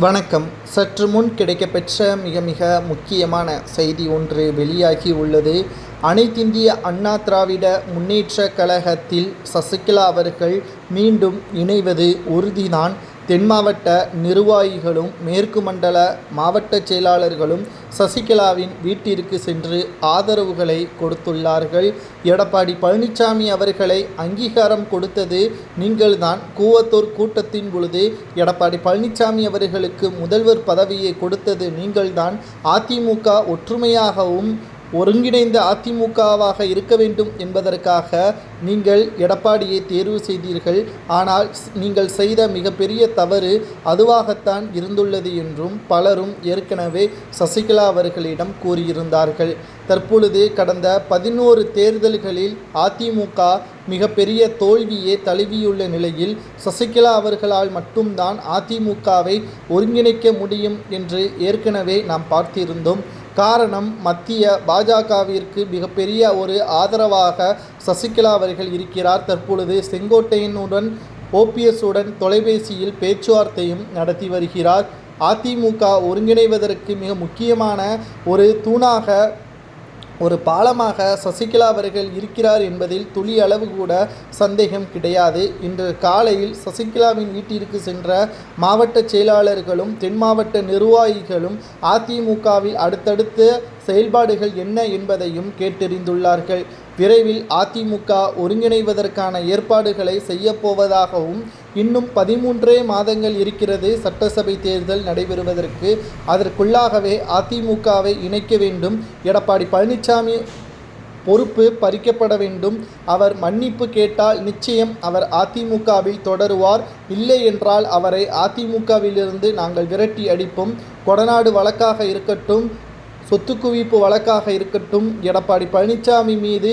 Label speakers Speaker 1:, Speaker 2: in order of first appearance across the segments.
Speaker 1: வணக்கம். சற்று முன் கிடைக்கப்பெற்ற மிக மிக முக்கியமான செய்தி ஒன்று வெளியாகி உள்ளது. அனைத்திந்திய அண்ணா திராவிட முன்னேற்ற கழகத்தில் சசிகலா அவர்கள் மீண்டும் இணைவது உறுதிதான். தென் மாவட்ட நிர்வாகிகளும் மேற்கு மண்டல மாவட்ட செயலாளர்களும் சசிகலாவின் வீட்டிற்கு சென்று ஆதரவுகளை கொடுத்துள்ளார்கள். எடப்பாடி பழனிசாமி அவர்களை அங்கீகாரம் கொடுத்தது நீங்கள்தான். கூவத்தூர் கூட்டத்தின் பொழுது எடப்பாடி பழனிசாமி அவர்களுக்கு முதல்வர் பதவியை கொடுத்தது நீங்கள்தான். அதிமுக ஒற்றுமையாகவும் ஒருங்கிணைந்த அதிமுகவாக இருக்க வேண்டும் என்பதற்காக நீங்கள் எடப்பாடியை தேர்வு செய்தீர்கள். ஆனால் நீங்கள் செய்த மிகப்பெரிய தவறு அதுவாகத்தான் இருந்துள்ளது என்றும் பலரும் ஏற்கனவே சசிகலா அவர்களிடம் கூறியிருந்தார்கள். தற்பொழுது கடந்த பதினோரு தேர்தல்களில் அதிமுக மிகப்பெரிய தோல்வியே தழுவியுள்ள நிலையில் சசிகலா அவர்களால் மட்டும்தான் அதிமுகவை ஒருங்கிணைக்க முடியும் என்று ஏற்கனவே நாம் பார்த்திருந்தோம். காரணம் மத்திய பாஜகவிற்கு மிகப்பெரிய ஒரு ஆதரவாக சசிகலா அவர்கள் இருக்கிறார். தற்பொழுது செங்கோட்டையனுடன் ஓபிஎஸ்ஸுடன் தொலைபேசியில் பேச்சுவார்த்தையும் நடத்தி வருகிறார். அதிமுக ஒருங்கிணைவதற்கு மிக முக்கியமான ஒரு தூணாக ஒரு பாலமாக சசிகலா அவர்கள் இருக்கிறார் என்பதில் துளி அளவு கூட சந்தேகம் கிடையாது. இன்று காலையில் சசிகலாவின் வீட்டிற்கு சென்ற மாவட்ட செயலாளர்களும் தென் மாவட்ட நிர்வாகிகளும் அதிமுகவில் அடுத்தடுத்த செயல்பாடுகள் என்ன என்பதையும் கேட்டறிந்துள்ளார்கள். விரைவில் அதிமுக ஒருங்கிணைவதற்கான ஏற்பாடுகளை செய்யப்போவதாகவும் இன்னும் பதிமூன்றே மாதங்கள் இருக்கிறது சட்டசபை தேர்தல் நடைபெறுவதற்கு. அதற்குள்ளாகவே அதிமுகவை இணைக்க வேண்டும். எடப்பாடி பழனிசாமி பொறுப்பு பறிக்கப்பட வேண்டும். அவர் மன்னிப்பு கேட்டால் நிச்சயம் அவர் அதிமுகவில் தொடருவார். இல்லை என்றால் அவரை அதிமுகவிலிருந்து நாங்கள் விரட்டி அடிப்போம். கொடநாடு வழக்காக இருக்கட்டும் சொத்து குவிப்பு வழக்காக இருக்கட்டும் எடப்பாடி பழனிசாமி மீது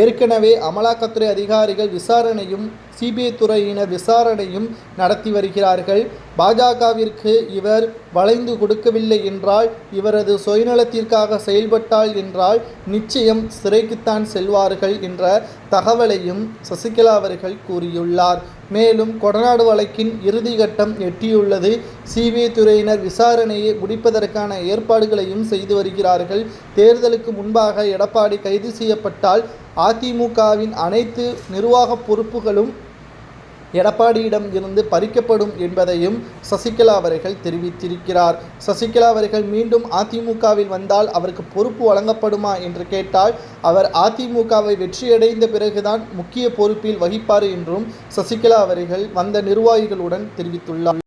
Speaker 1: ஏற்கனவே அமலாக்கத்துறை அதிகாரிகள் விசாரணையும் சிபிஐ துறையினர் விசாரணையும் நடத்தி வருகிறார்கள். பாஜகவிற்கு இவர் வளைந்து கொடுக்கவில்லை என்றால் இவரது சுயநலத்திற்காக செயல்பட்டால் என்றால் நிச்சயம் சிறைக்குத்தான் செல்வார்கள் என்ற தகவலையும் சசிகலா அவர்கள் கூறியுள்ளார். மேலும் கொடநாடு வழக்கின் இறுதி கட்டம் எட்டியுள்ளது. சிபிஐ துறையினர் விசாரணையை முடிப்பதற்கான ஏற்பாடுகளையும் செய்து வருகிறார்கள். தேர்தலுக்கு முன்பாக எடப்பாடி கைது செய்யப்பட்டால் அதிமுகவின் அனைத்து நிர்வாக பொறுப்புகளும் எடப்பாடியிடம் இருந்து பறிக்கப்படும் என்பதையும் சசிகலா அவர்கள் தெரிவித்திருக்கிறார். சசிகலா அவர்கள் மீண்டும் அதிமுகவில் வந்தால் அவருக்கு பொறுப்பு வழங்கப்படுமா என்று கேட்டால் அவர் அதிமுகவை வெற்றியடைந்த பிறகுதான் முக்கிய பொறுப்பில் வகிப்பார் என்றும் சசிகலா அவர்கள் வந்த நிர்வாகிகளுடன் தெரிவித்துள்ளார்.